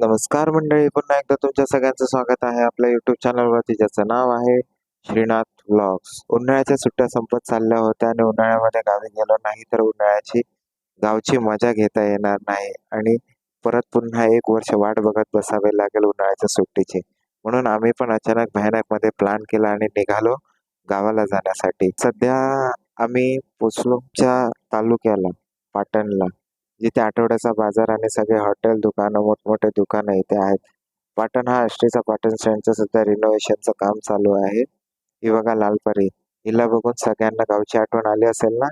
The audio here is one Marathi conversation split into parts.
नमस्कार मंडळी पुन्हा एकदा तुमच्या सगळ्यांचं स्वागत आहे आपल्या युट्यूब चॅनलवरती ज्याचं नाव आहे श्रीनाथ व्लॉग्स उन्हाळ्याच्या सुट्ट्या संपत चालल्या होत्या आणि उन्हाळ्यामध्ये गावी गेलो नाही तर उन्हाळ्याची गावची मजा घेता येणार नाही आणि परत पुन्हा एक वर्ष वाट बघत बसावे लागेल उन्हाळ्याच्या सुट्टीची. म्हणून आम्ही पण अचानक भयानकमध्ये प्लॅन केला आणि निघालो गावाला जाण्यासाठी. सध्या आम्ही पोचलोच्या तालुक्याला पाटणला. जिथे आठवड्याचा बाजार आणि सगळे हॉटेल दुकानं मोठमोठे दुकानं इथे आहेत. पाटण हा आष्टीचा पाटण स्टँडचं सध्या रिनोव्हेशनचं काम चालू आहे. ही बघा लालपरी हिला बघून सगळ्यांना गावची आठवण आली असेल ना?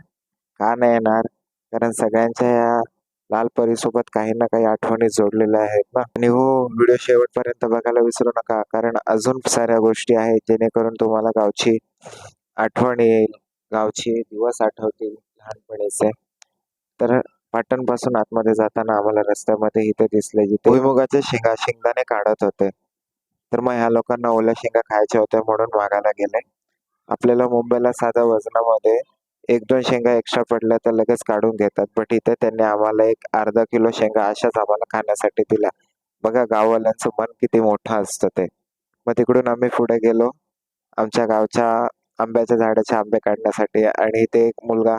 का नाही येणार? कारण सगळ्यांच्या या लालपरी सोबत काही ना काही आठवणी जोडलेल्या आहेत ना? आणि हो व्हिडिओ शेवटपर्यंत बघायला विसरू नका. कारण अजून साऱ्या गोष्टी आहेत जेणेकरून तुम्हाला गावची आठवण येईल. गावची दिवस आठवतील लहानपणीचे. तर पाटणपासून आतमध्ये जाताना आम्हाला रस्त्यामध्ये इथे दिसले जिथे भुईमुगाच्या शेंगा शेंगदाणे काढत होते. तर मग ह्या लोकांना ओल्या शेंगा खायच्या होत्या म्हणून मागायला गेले. आपल्याला मुंबईला साध्या वजनामध्ये एक दोन शेंगा एक्स्ट्रा पडल्या तर लगेच काढून घेतात. बट इथे त्यांनी आम्हाला एक अर्धा किलो शेंगा अशाच आम्हाला खाण्यासाठी दिला बघा गाववाल्यांचं मन किती मोठं असतं ते. मग तिकडून आम्ही पुढे गेलो. आमच्या गावच्या आंब्याच्या झाडाचे आंबे काढण्यासाठी आणि इथे एक मुलगा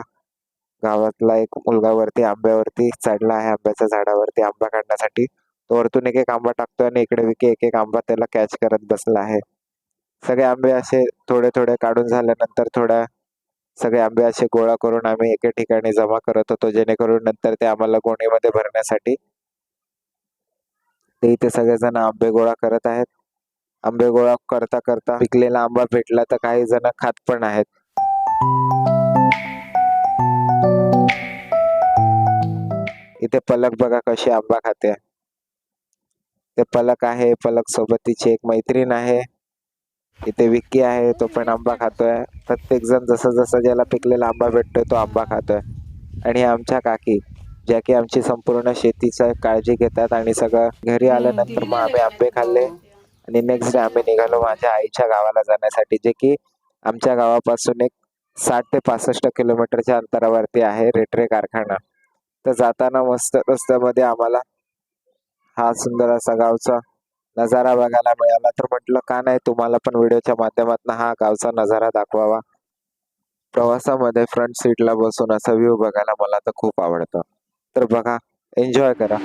गावातला एक मुलगा वरती आंब्यावरती चढला आहे आंब्याच्या झाडावरती आंबा काढण्यासाठी. तो वरतून एक एक आंबा टाकतोय आणि इकडे विके एक एक आंबा त्याला कॅच करत बसला आहे. सगळे आंबे असे थोडे थोडे काढून झाल्यानंतर थोड्या सगळे आंबे असे गोळा करून आम्ही एके ठिकाणी जमा करत होतो जेणेकरून नंतर ते आम्हाला गोणीमध्ये भरण्यासाठी ते इथे सगळेजण आंबे गोळा करत आहेत. आंबे गोळा करता करता पिकलेला आंबा भेटला तर काही जण खात पण आहेत. इथे पलक बघा कशी आंबा खाते. ते पलक आहे पलक सोबत तिची एक मैत्रीण आहे. इथे विक्की आहे तो पण आंबा खातोय. प्रत्येक जण जसं जसं ज्याला पिकलेला आंबा भेटतोय तो आंबा खातोय. आणि आमच्या काकी ज्या की आमची संपूर्ण शेतीचं काळजी घेतात आणि सगळं घरी आल्यानंतर मग आम्ही आंबे खाल्ले. आणि नेक्स्ट डे आम्ही निघालो माझ्या आईच्या गावाला जाण्यासाठी जे की आमच्या गावापासून एक साठ ते पासष्ट किलोमीटरच्या अंतरावरती आहे रेटरे कारखाना. तर जाताना मस्त रस्त्यामध्ये आम्हाला हा सुंदर असा गावचा नजारा बघायला मिळाला. तर म्हटलं का नाही तुम्हाला पण व्हिडिओच्या माध्यमातून हा गावचा नजारा दाखवावा. प्रवासामध्ये फ्रंट सीटला बसून असा व्ह्यू बघायला मला तर खूप आवडतं. तर बघा एन्जॉय करा.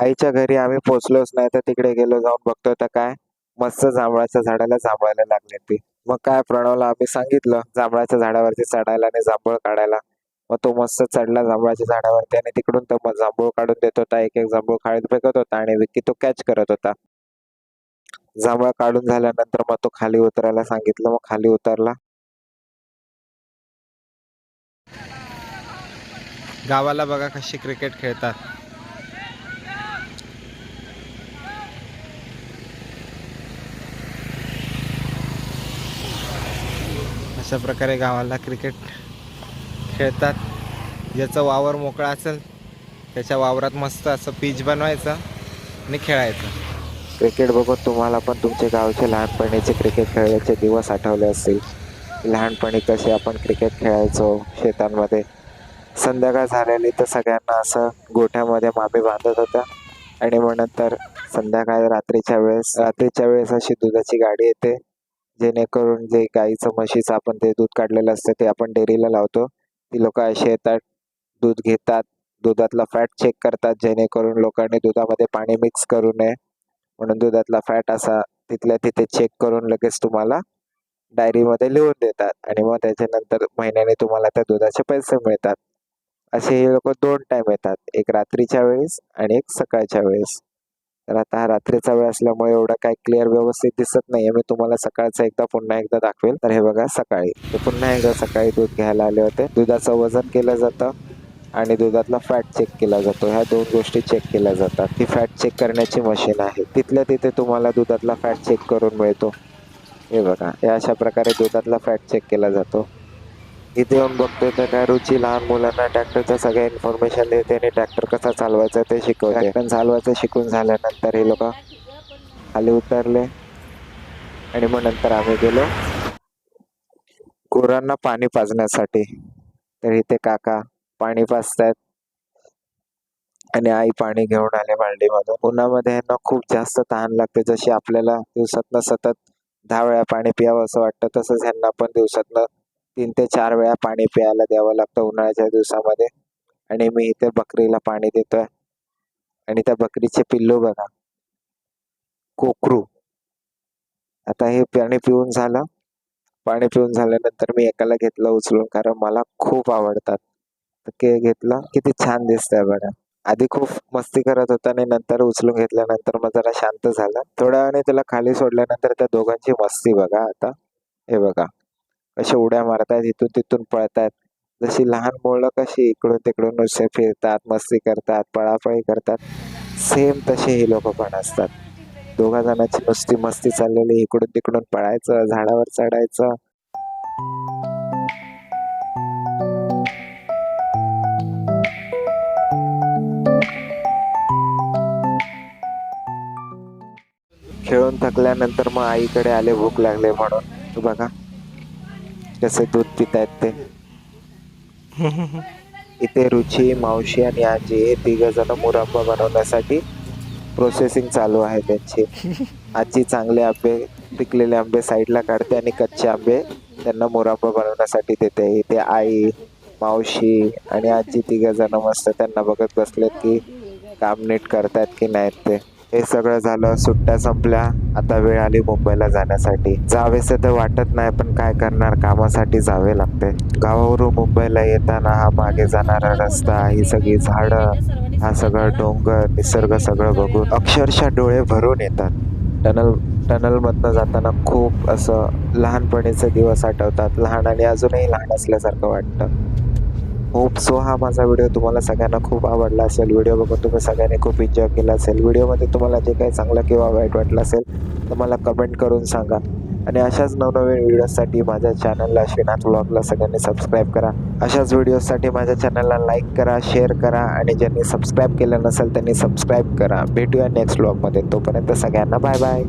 आईच्या घरी आम्ही पोचलोच नाही तर तिकडे गेलो जाऊन बघतोय तर काय? मस्त जांभळाच्या झाडाला जांभळायला लागले ती. मग काय प्रणवला आम्ही सांगितलं जांभळाच्या झाडावरती चढायला आणि जांभूळ काढायला. मग तो मस्त चढला जांभळाच्या झाडावरती आणि तिकडून तो मग जांभूळ काढून देत होता. एक एक जांभूळ खाळीत फेकत होता आणि विकी तो कॅच करत होता. जांभळा काढून झाल्यानंतर मग तो खाली उतरायला सांगितलं मग खाली उतरला. गावाला बघा कशी क्रिकेट खेळतात. अशा प्रकारे गावाला क्रिकेट खेळतात. ज्याचं वावर मोकळा असेल त्याच्या वावरात मस्त असं पीच बनवायचं आणि खेळायचं. क्रिकेट बघून तुम्हाला पण तुमचे गावचे लहानपणीचे क्रिकेट खेळायचे दिवस आठवले असतील. लहानपणी कसे आपण क्रिकेट खेळायचो शेतांमध्ये. संध्याकाळ झालेली तर सगळ्यांना असं गोठ्यामध्ये माबे बांधत होत्या. आणि मग नंतर संध्याकाळी रात्रीच्या वेळेस रात्रीच्या वेळेस अशी दुधाची गाडी येते. जेणेकरून जे गाईचं म्हशीचं आपण ते दूध काढलेलं असतं ते आपण डेअरीला लावतो. ती लोक अशी येतात दूध घेतात दुधातला फॅट चेक करतात जेणेकरून लोकांनी दुधामध्ये पाणी मिक्स करू नये. म्हणून दुधातला फॅट असा तिथल्या तिथे चेक करून लगेच तुम्हाला डायरीमध्ये लिहून देतात आणि मग त्याच्यानंतर महिन्याने तुम्हाला त्या दुधाचे पैसे मिळतात. असे हे लोक दोन टाईम येतात एक रात्रीच्या वेळेस आणि एक सकाळच्या वेळेस. तर आता हा रात्रीचा वेळ असल्यामुळे एवढं काय क्लिअर व्यवस्थित दिसत नाहीये. मी तुम्हाला सकाळचं एकदा पुन्हा एकदा दाखवेल. तर हे बघा सकाळी. पुन्हा एकदा सकाळी दूध घ्यायला आले होते. दुधाचं वजन केलं जातं आणि दुधातला फॅट चेक केला जातो. ह्या दोन गोष्टी चेक केल्या जातात. ती फॅट चेक करण्याची मशीन आहे. तिथल्या तिथे तुम्हाला दुधातला फॅट चेक करून मिळतो. हे बघा. या अशा प्रकारे दुधातला फॅट चेक केला जातो. इथे येऊन बघतोय तर काय रुची लहान मुलांना ट्रॅक्टरच्या सगळ्या इन्फॉर्मेशन देते आणि ट्रॅक्टर कसा चालवायचा ते शिकवते. ट्रॅक्टर चालवायचं शिकून झाल्यानंतर हे लोक खाली उतरले आणि मग नंतर आम्ही गेलो गुरांना पाणी पाजण्यासाठी. तर इथे काका पाणी पाजतायत आणि आई पाणी घेऊन आले बाल्डीमधून उन्हामध्ये यांना खूप जास्त तहान लागते. जशी आपल्याला दिवसातनं सतत दहा वेळा पाणी प्यावं असं वाटतं तसंच ह्यांना पण दिवसातनं तीन ते चार वेळा पाणी प्यायला द्यावं लागतं उन्हाळ्याच्या दिवसामध्ये. आणि मी इथे बकरीला पाणी देतोय. आणि त्या बकरीचे पिल्लू बघा. कोकरू. आता हे पाणी पिऊन झालं. पाणी पिऊन झाल्यानंतर मी एकाला घेतलं उचलून कारण मला खूप आवडतात. ते घेतलं. किती छान दिसतंय बघा. आधी खूप मस्ती करत होता आणि नंतर उचलून घेतल्यानंतर मग जरा शांत झाला. थोड्या वेळाने त्याला खाली सोडल्यानंतर त्या दोघांची मस्ती बघा आता. हे बघा. कसे उड्या मारतात इथून तिथून पळतात जशी लहान मुलं कशी इकडून तिकडून नुसते फिरतात मस्ती करतात पळापळी करतात सेम तसे हे लोक पण असतात. दोघा जणांची नुसती मस्ती चाललेली इकडून तिकडून पळायचं झाडावर चढायचं. खेळून थकल्यानंतर मग आईकडे आले भूक लागले म्हणून. तू बघा. कसे दूध पितायत ते? इथे रुची मावशी आणि आजी हे तिघ जण मुरब्बा बनवण्यासाठी प्रोसेसिंग चालू आहे त्यांची. आजी चांगले आंबे पिकलेले आंबे साईडला काढते आणि कच्चे आंबे त्यांना मुरब्बा बनवण्यासाठी देते. इथे आई मावशी आणि आजी तिघ जण मस्त त्यांना बघत बसलेत की काम नीट करतायत की नाहीत ते. हे सगळं झालं सुट्ट्या संपल्या. आता वेळ आली मुंबईला जाण्यासाठी. जावेसे तर वाटत नाही पण काय करणार? कामासाठी जावे लागते. गावावरून मुंबईला येताना हा मागे जाणारा रस्ता ही सगळी झाडं हा सगळं डोंगर निसर्ग सगळं बघून अक्षरशः डोळे भरून येतात. टनल टनल मधनं जाताना खूप असं लहानपणीचे दिवस आठवतात. लहान आणि अजूनही लहान असल्यासारखं वाटतं. होप सो हा माझा व्हिडिओ तुम्हाला सगळ्यांना खूप आवडला असेल. व्हिडिओ बघून तुम्ही सगळ्यांनी खूप एन्जॉय केला असेल. व्हिडिओमध्ये तुम्हाला जे काही चांगलं किंवा वाईट वाटलं असेल तर मला कमेंट करून सांगा. आणि अशाच नवनवीन व्हिडिओसाठी माझ्या चॅनलला श्रीनाथ ब्लॉगला सगळ्यांनी सबस्क्राईब करा. अशाच व्हिडिओसाठी माझ्या चॅनलला लाईक करा शेअर करा आणि ज्यांनी सबस्क्राईब केलं नसेल त्यांनी सबस्क्राईब करा. भेटूया नेक्स्ट ब्लॉगमध्ये तोपर्यंत सगळ्यांना बाय बाय